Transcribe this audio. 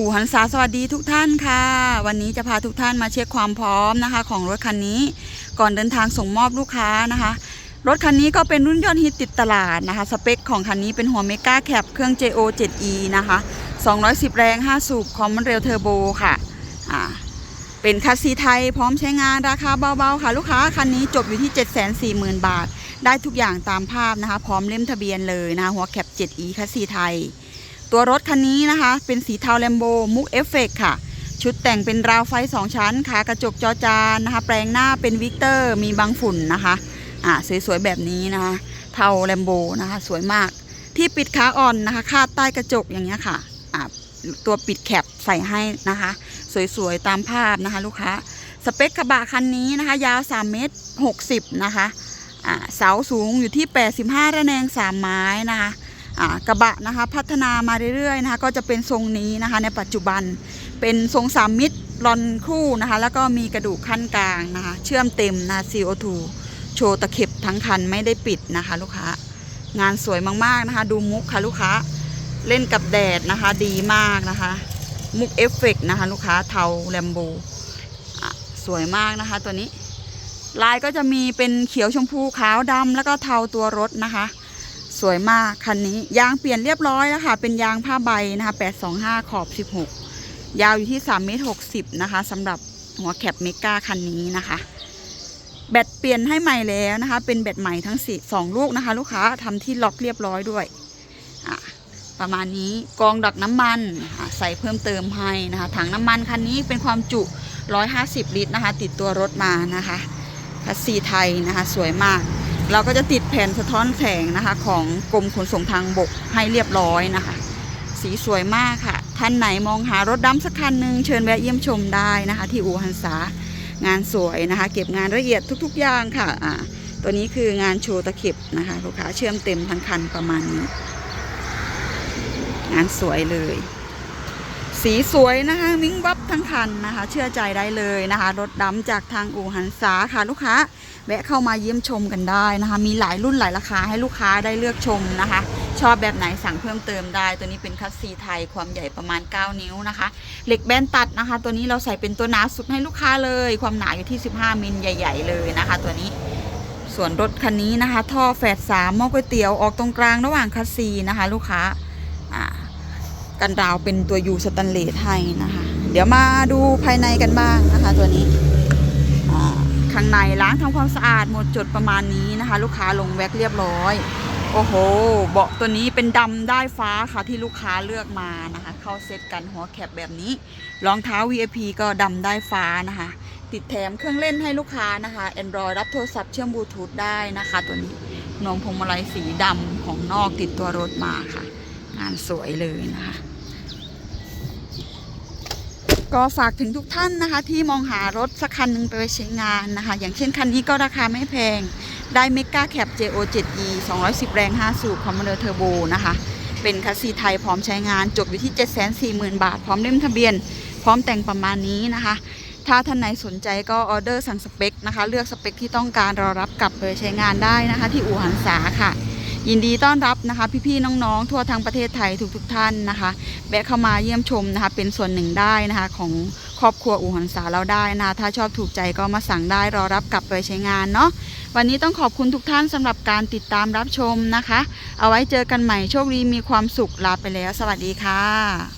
อู่หันษาสวัสดีทุกท่านค่ะ วันนี้จะพาทุกท่านมาเช็คความพร้อมนะคะ ของรถคันนี้ก่อนเดินทางส่งมอบลูกค้านะคะ รถคันนี้ก็เป็นรุ่นยอดฮิตติดตลาดนะคะ สเปคของคันนี้เป็นหัวเมกาแคปเครื่อง JO 7E นะคะ 210 แรง 5 สูบคอมมอนเรลเทอร์โบค่ะอ่าเป็นคัสซีไทยพร้อมใช้งานราคาเบาๆค่ะ ลูกค้าคันนี้จบอยู่ที่ 740,000 บาท ได้ทุกอย่างตามภาพนะคะ พร้อมเล่มทะเบียนเลยนะคะหัวแคป 7E คัสซีไทย ตัวรถคันนี้นะคะ เป็นสีเทาแลมโบมุกเอฟเฟกค่ะ ชุดแต่งเป็นราวไฟ 2 ชั้นขากระจกจอจานนะคะ แปลงหน้าเป็นวิกเตอร์มีบางฝุ่นนะคะอ่าสวยๆแบบนี้นะคะ เทาแลมโบนะคะ สวยมากที่ปิดขาอ่อนนะคะ คาดใต้กระจกอย่างเงี้ยค่ะอ่าตัวปิดแคปใส่ให้นะคะ สวยๆตามภาพนะคะ ลูกค้าสเปคกระบะคันนี้นะคะ ยาว3เมตร60นะคะอ่าเสาสูงอยู่ที่ 85 ระแนง 3 ไม้นะคะ กระบะนะคะพัฒนามาเรื่อยๆนะคะก็จะเป็นทรงนี้นะคะในปัจจุบันเป็นทรงสามมิตรรอนคู่นะคะแล้วก็มีกระดูกขั้นกลางนะคะเชื่อมเต็มนะ CO2 โชว์ตะเข็บทั้งคันไม่ได้ปิดนะคะลูกค้างานสวยมากๆนะคะ ดูมุกค่ะลูกค้าเล่นกับแดดนะคะดีมากนะคะ มุกเอฟเฟกต์นะคะลูกค้าเทาแลมโบสวยมากนะคะตัวนี้ ลายก็จะมีเป็นเขียวชมพูขาวดำแล้วก็เทาตัวรถนะคะ สวยมากคันนี้ ยางเปลี่ยนเรียบร้อยแล้วค่ะ เป็นยางผ้าใบนะคะ 825 ขอบ 16 ยาวอยู่ที่3เมตร60 นะคะสำหรับหัวแคปเมกาคันนี้นะคะ แบตเปลี่ยนให้ใหม่แล้วนะคะ เป็นแบตใหม่ทั้งสี่สองลูกนะคะ ลูกค้าทำที่ล็อกเรียบร้อยด้วย ประมาณนี้กองดักน้ำมันใส่เพิ่มเติมให้นะคะถังน้ำมันคันนี้เป็นความจุ 150 ลิตรนะคะ ติดตัวรถมานะคะคัสซีไทยนะคะ สวยมาก เราก็จะติดแผ่นสะท้อนแสงนะคะ ของกรมขนส่งทางบกให้เรียบร้อยนะคะ สีสวยมากค่ะ ท่านไหนมองหารถดำสักคันหนึ่งเชิญแวะเยี่ยมชมได้นะคะ ที่อู่ฮันษางานสวยนะคะ เก็บงานละเอียดทุกๆอย่างค่ะอ่าตัวนี้คืองานโชว์ตะเข็บนะคะลูกค้าเชื่อมเต็มทั้งคันประมาณนี้ งานสวยเลย สีสวยนะคะวิ้งวับทั้งคันนะคะ เชื่อใจได้เลยนะคะ รถดำจากทางอู่หันษาค่ะลูกค้า แวะเข้ามาเยี่ยมชมกันได้นะคะ มีหลายรุ่นหลายราคาให้ลูกค้าได้เลือกชมนะคะ ชอบแบบไหนสั่งเพิ่มเติมได้ ตัวนี้เป็นคัสซีไทยความใหญ่ประมาณ 9 นิ้วนะคะ เหล็กแบนตัดนะคะ ตัวนี้เราใส่เป็นตัวหนาสุดให้ลูกค้าเลย ความหนาอยู่ที่ 15 มิลใหญ่ ๆ เลยนะคะ ตัวนี้ส่วนรถคันนี้นะคะ ท่อแฝดสามหม้อก๋วยเตี๋ยวออกตรงกลางระหว่างคัสซีนะคะ ลูกค้า กันดาวเป็นตัวยูสแตนเลสให้นะคะ เดี๋ยวมาดูภายในกันบ้างนะคะ ตัวนี้ข้างในล้างทำความสะอาดหมดจดประมาณนี้นะคะ ลูกค้าลงแว็กเรียบร้อย โอ้โห เบาะตัวนี้เป็นดำได้ฟ้าค่ะที่ลูกค้าเลือกมานะคะ เข้าเซตกันหัวแคปแบบนี้รองเท้า VIP ก็ดำได้ฟ้านะคะ ติดแถมเครื่องเล่นให้ลูกค้านะคะ Android รับโทรศัพท์เชื่อมบลูทูธได้นะคะ ตัวนี้นมพวงมาลัยสีดำของนอกติดตัวรถมาค่ะ งานสวยเลยนะคะ ก็ฝากถึงทุกท่านนะคะ ที่มองหารถสักคันหนึ่งไปใช้งานนะคะ อย่างเช่นคันนี้ก็ราคาไม่แพง ได้เมกาแคป JO 7E 210 แรง 5 สูบคอมมานเดอร์เทอร์โบนะคะ เป็นคัสซีไทยพร้อมใช้งาน จบอยู่ที่ 740,000 บาท พร้อมเล่มทะเบียน พร้อมแต่งประมาณนี้นะคะถ้าท่านไหนสนใจก็ออเดอร์สั่งสเปคนะคะ เลือกสเปคที่ต้องการรอรับกลับไปใช้งานได้นะคะ ที่อู่หันษาค่ะ ยินดีต้อนรับนะคะ พี่ๆน้องๆ ทั่วทั้งประเทศไทยทุกๆท่านนะคะแวะเข้ามาเยี่ยมชมนะคะ เป็นส่วนหนึ่งได้นะคะ ของครอบครัวอู่หันษาเราได้นะคะถ้าชอบถูกใจก็มาสั่งได้รอรับกลับไปใช้งานเนาะวันนี้ต้องขอบคุณทุกท่านสำหรับการติดตามรับชมนะคะ เอาไว้เจอกันใหม่โชคดีมีความสุขลาไปแล้ว สวัสดีค่ะ